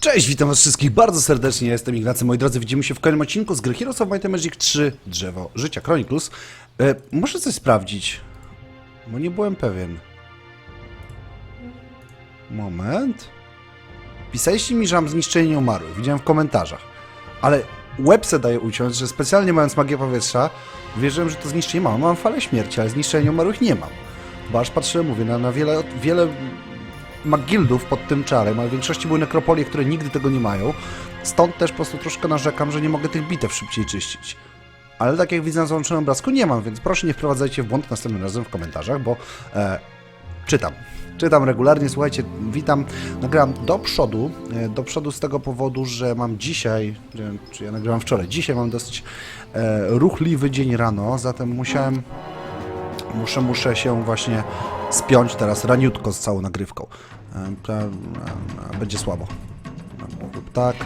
Cześć, witam was wszystkich bardzo serdecznie, jestem Ignacy, moi drodzy, widzimy się w kolejnym odcinku z gry Heroes of Might and Magic 3 Drzewo Życia Chronicles. E, muszę coś sprawdzić, bo nie byłem pewien. Moment. Pisaliście mi, że mam zniszczenie nieumarłych, widziałem w komentarzach, ale łebse daje uciąć, że specjalnie mając magię powietrza, wierzyłem, że to zniszczenie mam. Mam falę śmierci, ale zniszczenia nieumarłych nie mam. Bo aż patrzyłem, mówię, na, na wiele, wiele magildów pod tym czarem, ale w większości były nekropolie, które nigdy tego nie mają. Stąd też po prostu troszkę narzekam, że nie mogę tych bitew szybciej czyścić. Ale tak jak widzę na załączonym obrazku, nie mam, więc proszę nie wprowadzajcie w błąd następnym razem w komentarzach, bo e, czytam. Czytam regularnie, słuchajcie, witam. Nagrałem do przodu, e, do przodu z tego powodu, że mam dzisiaj, czy ja nagrałem wczoraj, dzisiaj mam dosyć e, ruchliwy dzień rano, zatem musiałem muszę, muszę się właśnie spiąć teraz raniutko z całą nagrywką. Będzie słabo. Tak.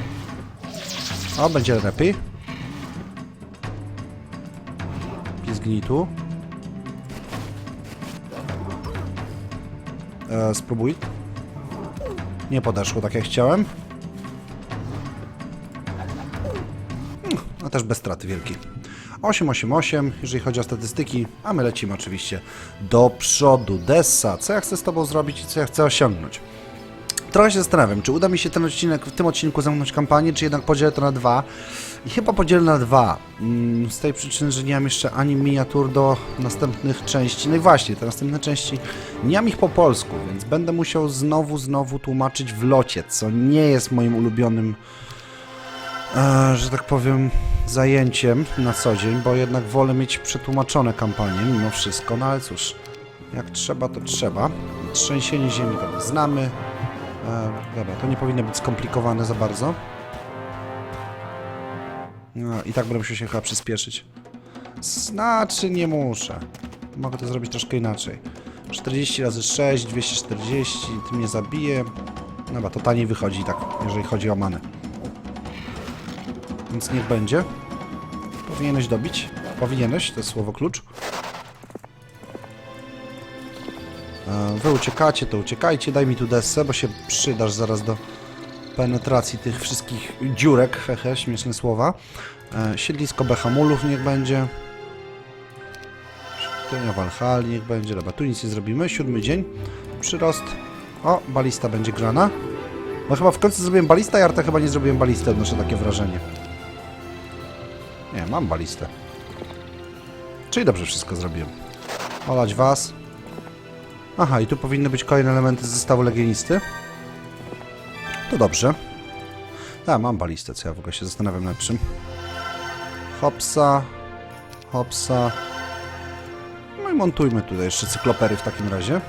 O, będzie lepiej. Pizgnij tu. E, spróbuj. Nie podeszło tak jak chciałem. No też bez straty wielkiej. 888, jeżeli chodzi o statystyki, a my lecimy oczywiście do przodu. Dessa, co ja chcę z Tobą zrobić i co ja chcę osiągnąć? Trochę się zastanawiam, czy uda mi się ten odcinek, w tym odcinku zamknąć kampanię, czy jednak podzielę to na dwa. I chyba podzielę na dwa. Mm, Z tej przyczyny, że nie mam jeszcze ani miniatur do następnych części. No i właśnie, te następne części nie mam ich po polsku, więc będę musiał znowu, znowu tłumaczyć w locie, co nie jest moim ulubionym że tak powiem, zajęciem na co dzień, bo jednak wolę mieć przetłumaczone kampanie mimo wszystko, no ale cóż, jak trzeba, to trzeba. Trzęsienie ziemi to znamy. E, dobra, to nie powinno być skomplikowane za bardzo. No, I tak będę musiał się chyba przyspieszyć. Znaczy, nie muszę. Mogę to zrobić troszkę inaczej. 40 razy 6, 240, ty mnie zabije. Dobra, to taniej wychodzi tak, jeżeli chodzi o manę. Więc niech będzie. Powinieneś dobić. Powinieneś, to jest słowo klucz. E, Wy uciekacie, to uciekajcie. Daj mi tu desę, bo się przydasz zaraz do penetracji tych wszystkich dziurek. Hehe, śmieszne słowa. E, Siedlisko Behamulów niech będzie. Świątynia Walhali niech będzie. Dobra, tu nic nie zrobimy. Siódmy dzień. Przyrost. O, balista będzie grana. No chyba w końcu zrobiłem balista, ja Arta chyba nie zrobiłem balisty, odnoszę takie wrażenie. Nie, mam balistę. Czyli dobrze wszystko zrobiłem. Olać was. Aha, i tu powinny być kolejne elementy z zestawu legionisty. To dobrze. A, mam balistę, co ja w ogóle się zastanawiam nad czym. Hopsa. Hopsa. No i montujmy tutaj jeszcze cyklopery w takim razie.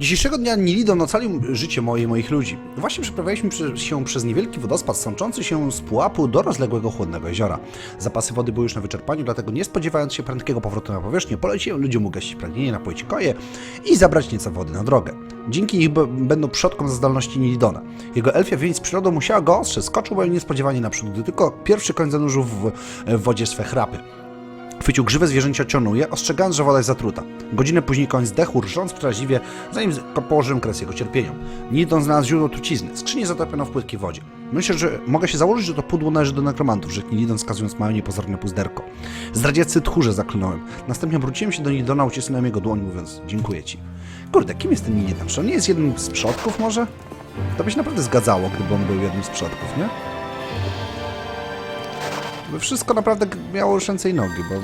Dzisiejszego dnia Nilidon ocalił życie moje i moich ludzi. Właśnie przeprawialiśmy prze- się przez niewielki wodospad sączący się z pułapu do rozległego chłodnego jeziora. Zapasy wody były już na wyczerpaniu, dlatego nie spodziewając się prędkiego powrotu na powierzchnię, poleciłem ludziom ugasić pragnienie, napoić koje i zabrać nieco wody na drogę. Dzięki nich b- będą przodkom za zdolności Nilidona. Jego elfia więź z przyrodą musiała go ostrzec, skoczył bowiem niespodziewanie naprzód, gdy tylko pierwszy koń zanurzył w wodzie swe chrapy. Chwycił grzywę zwierzęcia cionuje, ostrzegając, że woda jest zatruta. Godzinę później koń zdechł, rżąc przeraźliwie, zanim położyłem kres jego cierpieniom. Nidon znalazł źródło trucizny. Skrzynię zatopiono w płytkiej wodzie. Myślę, że mogę się założyć, że to pudło należy do nekromantów, rzekł Nidon, wskazując małe niepozorne puzderko. Zdradzieccy tchórze zaklnąłem. Następnie obróciłem się do Nidona, ucisnąłem jego dłoń, mówiąc, dziękuję ci. Kurde, kim jest ten Nidon? Czy on nie jest jednym z przodków może? To by się naprawdę zgadzało, gdyby on był jednym z przodków, nie? Wszystko naprawdę miało już ręce i nogi, bo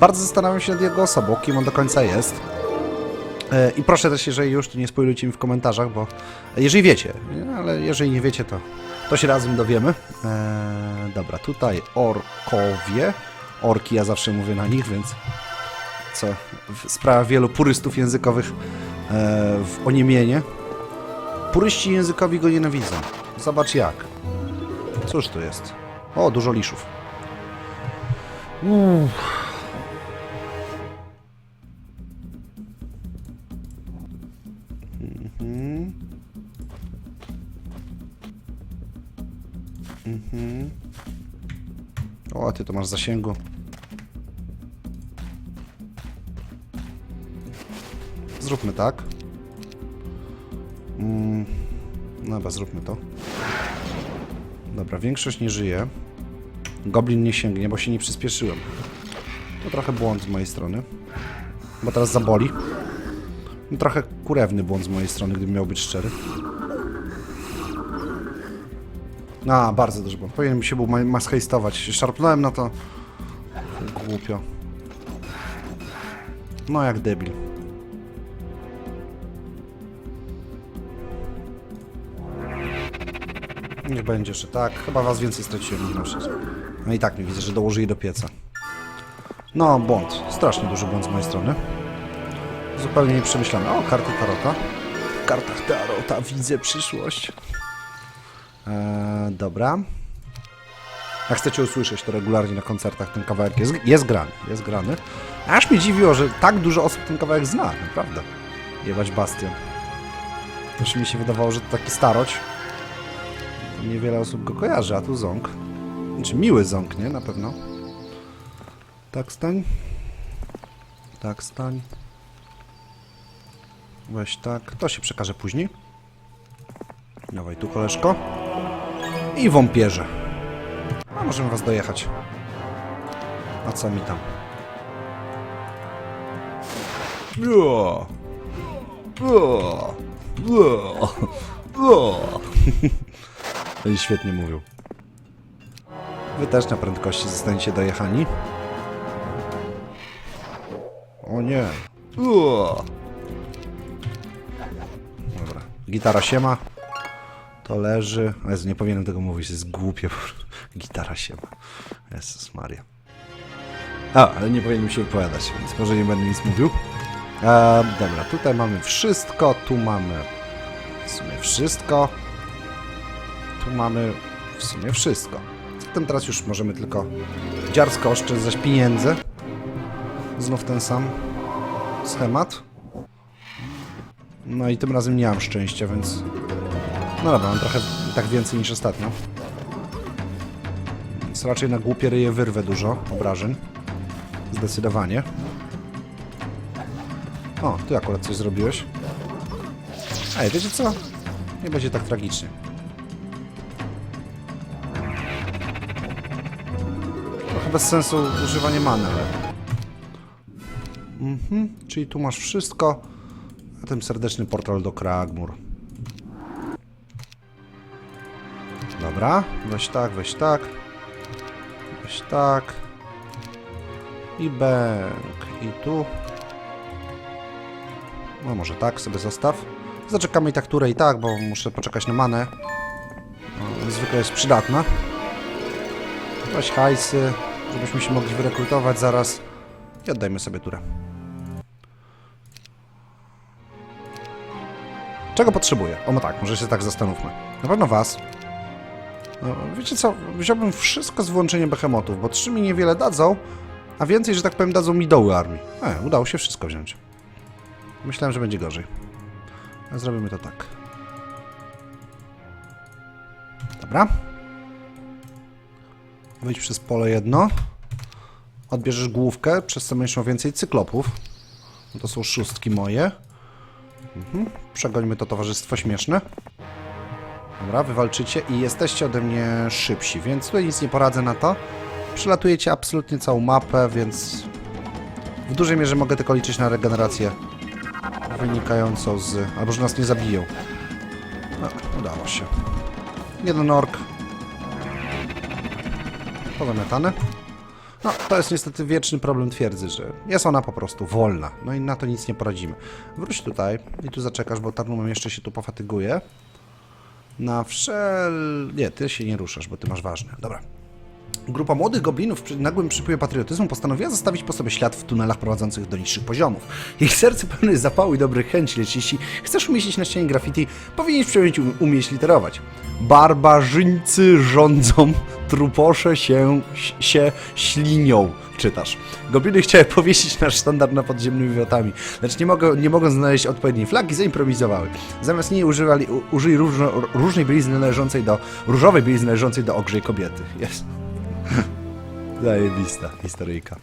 bardzo zastanawiam się nad jego osobą, kim on do końca jest. E, I proszę też, jeżeli już, to nie spoilujcie mi w komentarzach, bo jeżeli wiecie, nie? ale jeżeli nie wiecie, to, to się razem dowiemy. E, dobra, tutaj orkowie. Orki, ja zawsze mówię na nich, więc co sprawia wielu purystów językowych e, w oniemienie. Puryści językowi go nienawidzą. Zobacz jak. Cóż tu jest? O, dużo liszów. Uff. Mhm. Mhm. O, ty to masz zasięgu. Zróbmy tak. Mm. Dobra, zróbmy to. Dobra, większość nie żyje. Goblin nie sięgnie, bo się nie przyspieszyłem. To trochę błąd z mojej strony. Bo teraz zaboli. No, trochę kurewny błąd z mojej strony, gdybym miał być szczery. A, bardzo duży błąd. Powinienem się był ma- maschejstować. Szarpnąłem na to. Głupio. No jak debil. Niech będzie jeszcze tak. Chyba was więcej straciłem niż na. No i tak nie widzę, że dołożyli do pieca. No, błąd. Strasznie duży błąd z mojej strony. Zupełnie nieprzemyślane. O, karty Tarota. W kartach Tarota widzę przyszłość. Eee, dobra. Jak chcecie usłyszeć to regularnie na koncertach, ten kawałek jest, jest grany. Jest grany. Aż mnie dziwiło, że tak dużo osób ten kawałek zna, naprawdę. Jebać Bastion. Też mi się wydawało, że to taki staroć. Niewiele osób go kojarzy, a tu ząg. Znaczy miły ząg, nie? Na pewno. Tak stań. Tak stań. Weź tak. To się przekaże później. Dawaj tu, koleżko. I wąpierze. A możemy was dojechać. A co mi tam? Bua. Bua. Bua. Oni świetnie mówią. Wy też na prędkości zostaniecie dojechani. O nie. Ua. Dobra. Gitara siema. To leży. Jezu, nie powinienem tego mówić, jest głupie. Gitara siema. Jezus Maria. A, ale nie powinienem się wypowiadać, więc może nie będę nic mówił. E, dobra, tutaj mamy wszystko, tu mamy w sumie wszystko. Tu mamy w sumie wszystko. Zatem teraz już możemy tylko dziarsko oszczędzać pieniędzy. Znów ten sam schemat. No i tym razem nie mam szczęścia, więc... No dobra, mam trochę tak więcej niż ostatnio. Więc raczej na głupie ryje wyrwę dużo obrażeń. Zdecydowanie. O, ty akurat coś zrobiłeś. Ej, wiecie co? Nie będzie tak tragicznie. Trochę bez sensu używanie many. Mhm, czyli tu masz wszystko. A tym serdeczny portal do Kragmur. Dobra, weź tak, weź tak. Weź tak. I bęk. I tu. No może tak sobie zostaw. Zaczekamy i tak turę i tak, bo muszę poczekać na manę. No, zwykle jest przydatna. Weź hajsy, żebyśmy się mogli wyrekrutować zaraz. I oddajmy sobie turę. Czego potrzebuję? O no tak, może się tak zastanówmy. Na pewno was. No, wiecie co, wziąłbym wszystko z wyłączeniem behemotów, bo trzy mi niewiele dadzą, a więcej, że tak powiem, dadzą mi doły armii. E, udało się wszystko wziąć. Myślałem, że będzie gorzej. Zrobimy to tak. Dobra. Wyjdź przez pole jedno. Odbierzesz główkę, przez co będziesz więcej cyklopów. To są szóstki moje. Mhm. Przegońmy to towarzystwo śmieszne. Dobra, wywalczycie i jesteście ode mnie szybsi, więc tutaj nic nie poradzę na to. Przelatujecie absolutnie całą mapę, więc w dużej mierze mogę tylko liczyć na regenerację wynikającą z... albo że nas nie zabiją. No, udało się. Jeden ork. Pozamiatane. No, to jest niestety wieczny problem twierdzy, że jest ona po prostu wolna. No i na to nic nie poradzimy. Wróć tutaj i tu zaczekasz, bo Tarnumem jeszcze się tu pofatyguje. Na wszel... Nie, ty się nie ruszasz, bo ty masz ważne. Dobra. Grupa młodych goblinów przy nagłym przypływie patriotyzmu postanowiła zostawić po sobie ślad w tunelach prowadzących do niższych poziomów. Ich serce pełne jest zapału i dobrych chęci, lecz jeśli chcesz umieścić na ścianie graffiti, powinieneś um- umieć literować. Barbarzyńcy rządzą, truposze się, się ślinią. Czytasz. Gobliny chciały powiesić nasz standard na podziemnymi wrotami, lecz nie, mogą, nie mogąc znaleźć odpowiedniej flagi, zaimprowizowały. Zamiast niej używali, użyli różno, różnej bielizny należącej do, różowej bielizny należącej do ogrzej kobiety. Jest. Zajebista historyjka.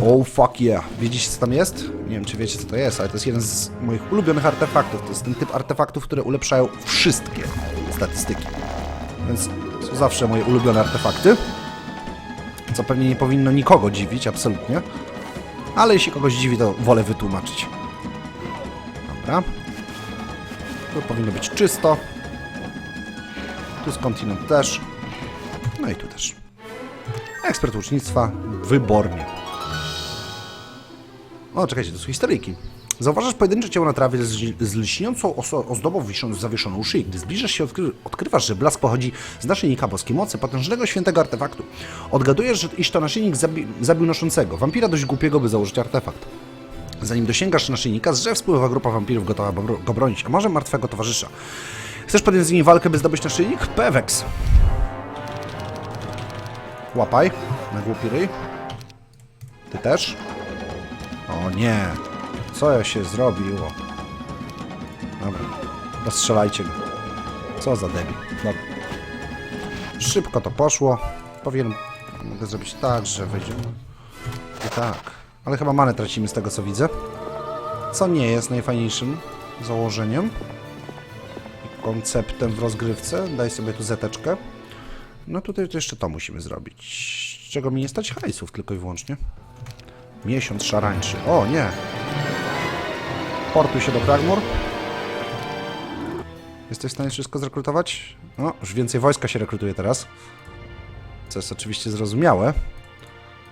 Oh fuck yeah. Widzicie co tam jest? Nie wiem czy wiecie co to jest, ale to jest jeden z moich ulubionych artefaktów. To jest ten typ artefaktów, które ulepszają wszystkie statystyki. Więc są zawsze moje ulubione artefakty. Co pewnie nie powinno nikogo dziwić, absolutnie. Ale jeśli kogoś dziwi, to wolę wytłumaczyć. Dobra. Tu powinno być czysto. Tu skądinąd też. No i tu też. Ekspert łucznictwa wybornie. O, czekajcie, to są historyjki. Zauważasz pojedyncze ciało na trawie z, lśniącą ozdobą wisząc zawieszoną u szyi. Gdy zbliżasz się, odkry odkrywasz, że blask pochodzi z naszyjnika boskiej mocy, potężnego świętego artefaktu. Odgadujesz, że iż to naszyjnik zabi zabił noszącego, wampira dość głupiego, by założyć artefakt. Zanim dosięgasz naszyjnika, z drzew spływa grupa wampirów gotowa go bronić, a może martwego towarzysza. Chcesz podjąć z nimi walkę, by zdobyć naszyjnik? Pewex. Łapaj na głupi ryj. Ty też? O nie. Co ja się zrobiło? Dobra. Rozstrzelajcie go. Co za debil. Dobra. Szybko to poszło. Powiem, mogę zrobić tak, że wejdzie. I tak. Ale chyba manę tracimy z tego co widzę. Co nie jest najfajniejszym założeniem. Konceptem w rozgrywce. Daj sobie tu zeteczkę. No tutaj to jeszcze to musimy zrobić. Czego mi nie stać hajsów tylko i wyłącznie. Miesiąc szarańczy. O, nie. Portuj się do Kragmur. Jesteś w stanie wszystko zrekrutować? No, już więcej wojska się rekrutuje teraz. Co jest oczywiście zrozumiałe.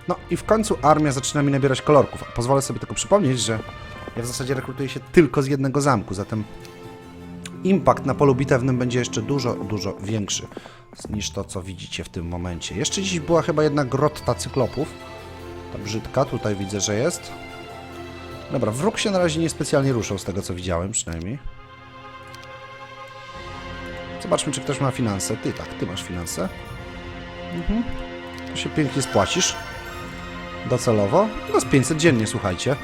No i w końcu armia zaczyna mi nabierać kolorków. Pozwolę sobie tylko przypomnieć, że ja w zasadzie rekrutuję się tylko z jednego zamku, zatem impact na polu bitewnym będzie jeszcze dużo, dużo większy niż to, co widzicie w tym momencie. Jeszcze dziś była chyba jedna grotta cyklopów. Ta brzydka, tutaj widzę, że jest. Dobra, wróg się na razie niespecjalnie ruszał, z tego co widziałem przynajmniej. Zobaczmy, czy ktoś ma finanse. Ty tak, ty masz finanse. Mhm. To się pięknie spłacisz. Docelowo. No z 500 dziennie, słuchajcie.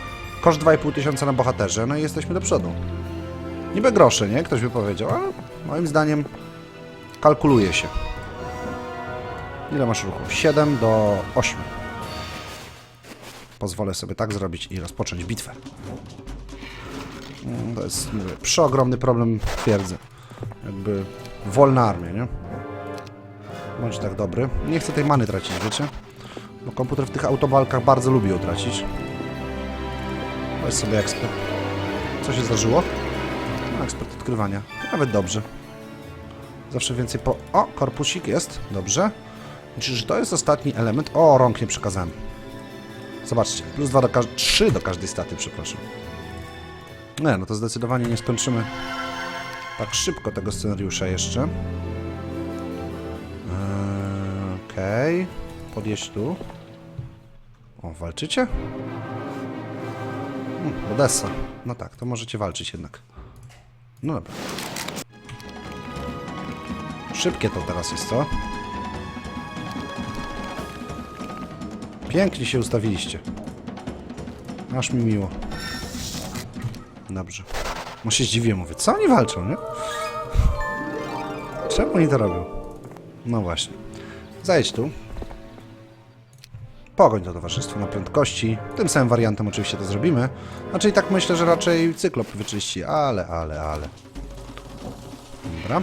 Koszt 2,5 tysiąca na bohaterze, no i jesteśmy do przodu. Niby grosze, nie? Ktoś by powiedział, ale moim zdaniem kalkuluje się. Ile masz ruchów? 7 do 8. Pozwolę sobie tak zrobić i rozpocząć bitwę. Mm, To jest, mówię, przeogromny problem twierdzy. Jakby wolna armia, nie? Bądź tak dobry. Nie chcę tej many tracić, wiecie? Bo komputer w tych autobalkach bardzo lubi ją tracić. Weź sobie ekspert. Co się zdarzyło? Ekspert odkrywania. To nawet dobrze. Zawsze więcej po... O, korpusik jest. Dobrze. Myślę, że to jest ostatni element. O, rąk nie przekazałem. Zobaczcie. Plus 2 do każdej... 3 do każdej staty, przepraszam. Nie, no to zdecydowanie nie skończymy tak szybko tego scenariusza jeszcze. Eee, Okej. Podjedź tu. O, walczycie? Hmm, Odessa. No tak, to możecie walczyć jednak. No dobra. Szybkie to teraz jest, co? Pięknie się ustawiliście. Aż mi miło. Dobrze. Mo się zdziwię, mówię, co oni walczą, nie? Czemu oni to robią? No właśnie. Zajedź tu. Pogoń to towarzystwo na prędkości. Tym samym wariantem oczywiście to zrobimy. Znaczy i tak myślę, że raczej cyklop wyczyści, ale, ale, ale. Dobra.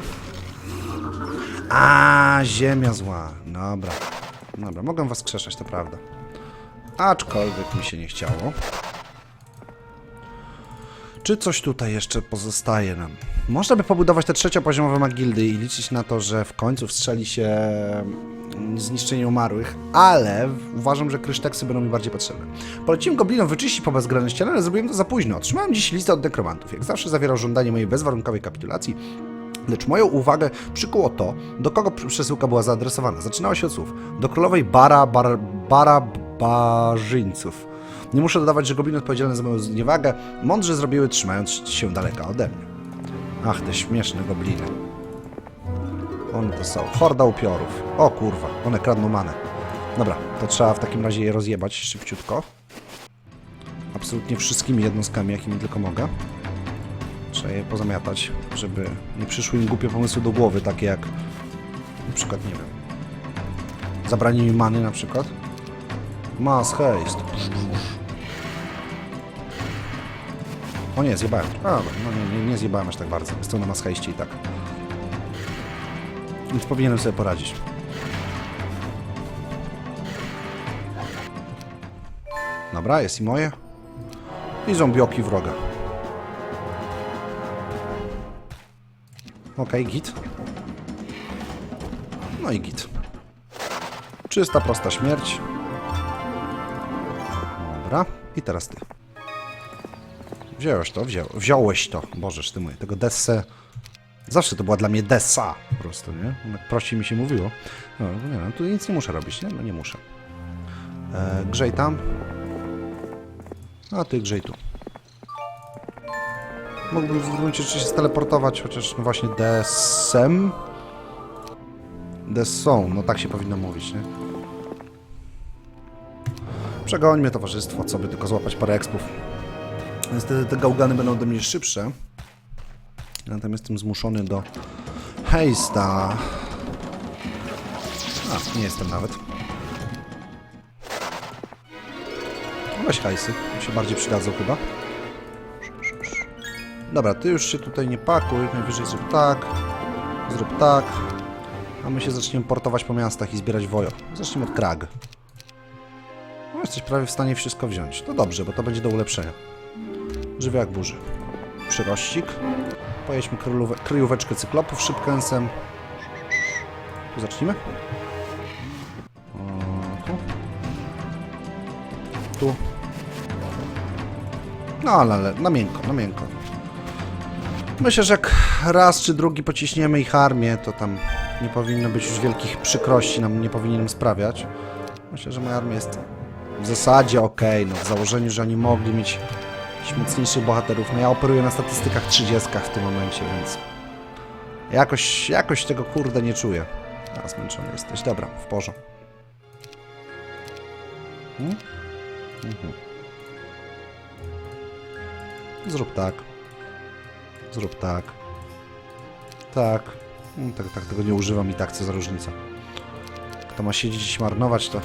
A, ziemia zła. Dobra. Dobra, mogę was krzeszać, to prawda. Aczkolwiek mi się nie chciało. Czy coś tutaj jeszcze pozostaje nam? Można by pobudować te trzeciopoziomowe magildy i liczyć na to, że w końcu wstrzeli się zniszczenie umarłych, ale uważam, że kryszteksy będą mi bardziej potrzebne. Poleciłem goblinom wyczyścić po bezgrane ściany, ale zrobiłem to za późno. Otrzymałem dziś listę od nekromantów. Jak zawsze zawierał żądanie mojej bezwarunkowej kapitulacji, Lecz moją uwagę przykuło to, do kogo przesyłka była zaadresowana. Zaczynała się od słów do królowej Bara, bar, bara Barzyńców. Nie muszę dodawać, że gobliny odpowiedzialne za moją zniewagę mądrze zrobiły, trzymając się daleka ode mnie. Ach, te śmieszne gobliny. One to są. Horda upiorów. O kurwa, one kradną manę. Dobra, to trzeba w takim razie je rozjebać szybciutko. Absolutnie wszystkimi jednostkami, jakimi tylko mogę. Trzeba je pozamiatać, żeby nie przyszły im głupie pomysły do głowy, takie jak na przykład, nie wiem, zabranie mi many na przykład. Mass haste. O nie, zjebałem. A, no nie, nie, nie zjebałem aż tak bardzo. Jestem na mass haste i tak. Powinienem sobie poradzić. Dobra, jest i moje. I zombioki wroga. Okej, git. No i git. Czysta, prosta śmierć. Dobra. I teraz ty. Wziąłeś to, wziął, wziąłeś to. Bożeż ty mój, tego Desse. Zawsze to była dla mnie Dessa po prostu, nie? Prościej mi się mówiło. No, nie no, tu nic nie muszę robić, nie? No nie muszę. E, grzej tam. A ty grzej tu. Mógłbym w gruncie rzeczy się steleportować, chociaż no właśnie Desem. Desą, no tak się powinno mówić, nie? Przegońmy towarzystwo, co by tylko złapać parę expów. Niestety te gałgany będą ode mnie szybsze. Natomiast jestem zmuszony do hejsta. A, nie jestem nawet. Weź hajsy, mi się bardziej przydadzą chyba. Dobra, ty już się tutaj nie pakuj, najwyżej zrób tak, zrób tak, a my się zaczniemy portować po miastach i zbierać wojo. Zacznijmy od Krag. No, jesteś prawie w stanie wszystko wziąć. To dobrze, bo to będzie do ulepszenia. Żywiołak burzy. Przyrościk. Pojedźmy kryjóweczkę cyklopów szybkęsem. Tu zacznijmy. Tu. Tu. No ale, ale na miękko, na miękko. Myślę, że jak raz czy drugi pociśniemy ich armię, to tam nie powinno być już wielkich przykrości, nam nie powinienem sprawiać. Myślę, że moja armia jest w zasadzie ok, no w założeniu, że oni mogli mieć jakichś mocniejszych bohaterów. No ja operuję na statystykach 30 w tym momencie, więc jakoś, jakoś tego kurde nie czuję. A, zmęczony jesteś. Dobra, w porządku. Hmm? Mhm. Zrób tak. Zrób tak. Tak. Mm, tak. Tak tego nie używam i tak, co za różnica. Kto ma siedzieć i marnować, to...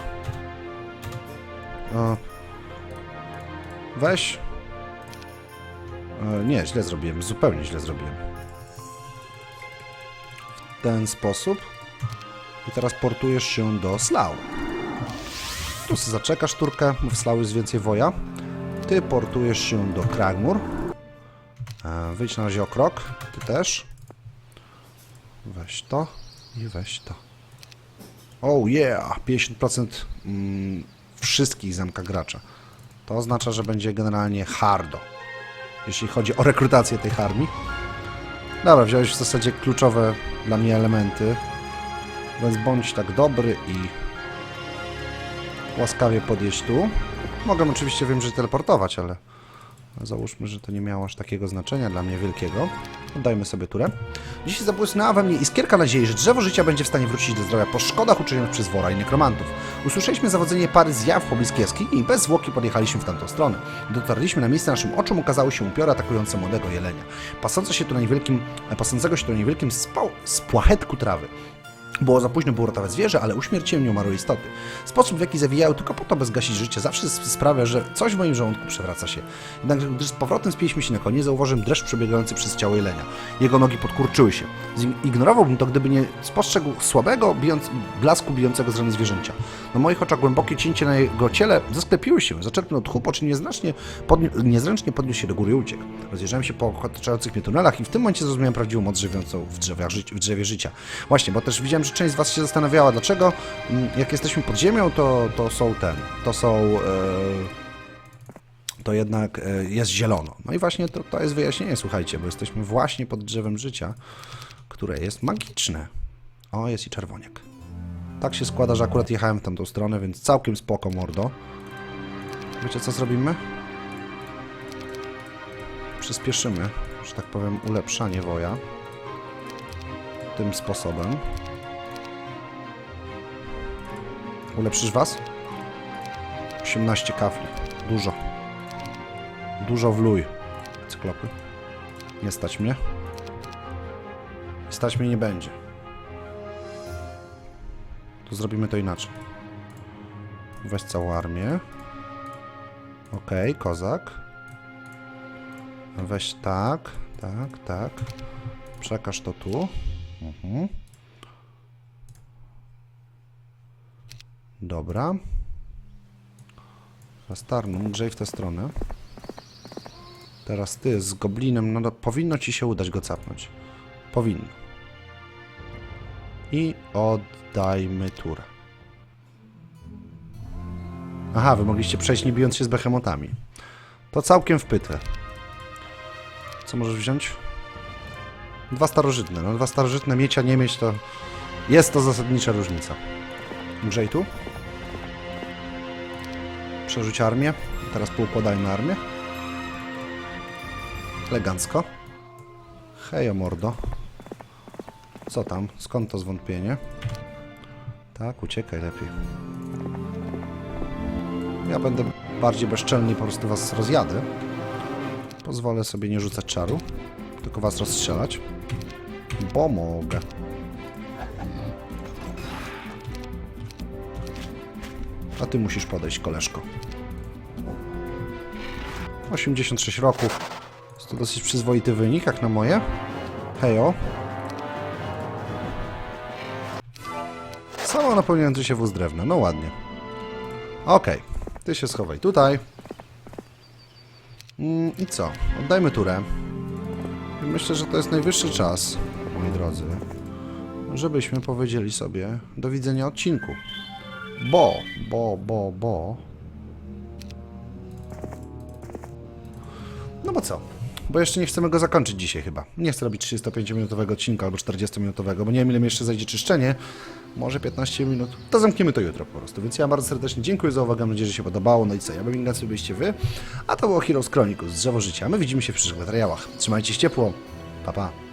O. Weź. E, nie, źle zrobiłem. Zupełnie źle zrobiłem. W ten sposób. I teraz portujesz się do Slau. Tu zaczekasz turkę, w Slau jest więcej woja. Ty portujesz się do Kragmur. E, Wyjdź na razie o krok. Ty też. Weź to i weź to. Oh yeah! 50% mm, wszystkich zamka gracza. To oznacza, że będzie generalnie hardo. Jeśli chodzi o rekrutację tej armii. Dobra, wziąłeś w zasadzie kluczowe dla mnie elementy. Więc bądź tak dobry i łaskawie podjeść tu. Mogę oczywiście, wiem, że teleportować, ale załóżmy, że to nie miało aż takiego znaczenia dla mnie wielkiego. Oddajmy sobie turę. Dziś zabłysnęła we mnie iskierka nadziei, że drzewo życia będzie w stanie wrócić do zdrowia po szkodach uczynionych przez wora i nekromantów. Usłyszeliśmy zawodzenie pary zjaw pobliskiej jaskini i bez zwłoki podjechaliśmy w tamtą stronę. Dotarliśmy na miejsce, naszym oczom ukazały się upiory atakujące młodego jelenia. Pasące się tu na niewielkim, pasącego się tu na niewielkim spał, spłachetku trawy. Było za późno, było ratować zwierzę, ale uśmierciłem nieumarłe istoty. Sposób, w jaki zawijały tylko po to, by zgasić życie, zawsze sprawia, że coś w moim żołądku przewraca się. Jednak gdy z powrotem spięliśmy się na konie, zauważyłem dreszcz przebiegający przez ciało jelenia. Jego nogi podkurczyły się. Zignorowałbym to, gdyby nie spostrzegł słabego bijąc, blasku bijącego z rany zwierzęcia. Na moich oczach głębokie cięcie na jego ciele zasklepiły się, zaczerpnął tchu, po czym niezręcznie, podni- niezręcznie podniósł się do góry i uciekł. Rozjeżdżałem się po otaczających mnie tunelach i w tym momencie zrozumiałem prawdziwą moc żywiącą w, drzewach, w drzewie życia. Właśnie, bo też widziałem, że część z Was się zastanawiała, dlaczego mm, jak jesteśmy pod ziemią, to, to są ten, to są... E, to jednak e, jest zielono. No i właśnie to, to jest wyjaśnienie, słuchajcie, bo jesteśmy właśnie pod drzewem życia, które jest magiczne. O, jest i czerwoniek. Tak się składa, że akurat jechałem w tamtą stronę, więc całkiem spoko, mordo. Wiecie, co zrobimy? Przyspieszymy, że tak powiem, ulepszanie woja. Tym sposobem. Ulepszysz was? 18 kafli. Dużo. Dużo wluj. Cyklopy. Nie stać mnie. Stać mnie nie będzie. To zrobimy to inaczej. Weź całą armię. Okej, kozak. Weź tak, tak, tak. Przekaż to tu. Mhm. Dobra. Zastarnum, grzej w tę stronę. Teraz ty z goblinem, no powinno ci się udać go capnąć. Powinno. I oddajmy turę. Aha, wy mogliście przejść nie bijąc się z behemotami. To całkiem wpytę. Co możesz wziąć? Dwa starożytne. No dwa starożytne mieć, a nie mieć to... Jest to zasadnicza różnica. Grzej tu. Przerzuć armię. Teraz poukładajmy armię. Elegancko. Hejo mordo. Co tam? Skąd to zwątpienie? Tak, uciekaj lepiej. Ja będę bardziej bezczelny i po prostu was rozjadę. Pozwolę sobie nie rzucać czaru, tylko was rozstrzelać. Bo mogę. A ty musisz podejść, koleżko. 86 roków. Jest to dosyć przyzwoity wynik, jak na moje. Hejo. Samo napełniający się wóz drewna. No ładnie. Okej. Ty się schowaj tutaj. Mm, I co? Oddajmy turę. Myślę, że to jest najwyższy czas, moi drodzy, żebyśmy powiedzieli sobie do widzenia odcinku. Bo, bo, bo, bo... No bo co? Bo jeszcze nie chcemy go zakończyć dzisiaj chyba. Nie chcę robić 35-minutowego odcinka albo 40-minutowego, bo nie wiem ile mi jeszcze zajdzie czyszczenie. Może 15 minut. To zamkniemy to jutro po prostu. Więc ja bardzo serdecznie dziękuję za uwagę. Mam nadzieję, że się podobało. No i co? Ja bym Ignacy, byliście wy. A to było Heroes Chronicles Drzewo Życia. My widzimy się w przyszłych materiałach. Trzymajcie się ciepło. Pa, pa.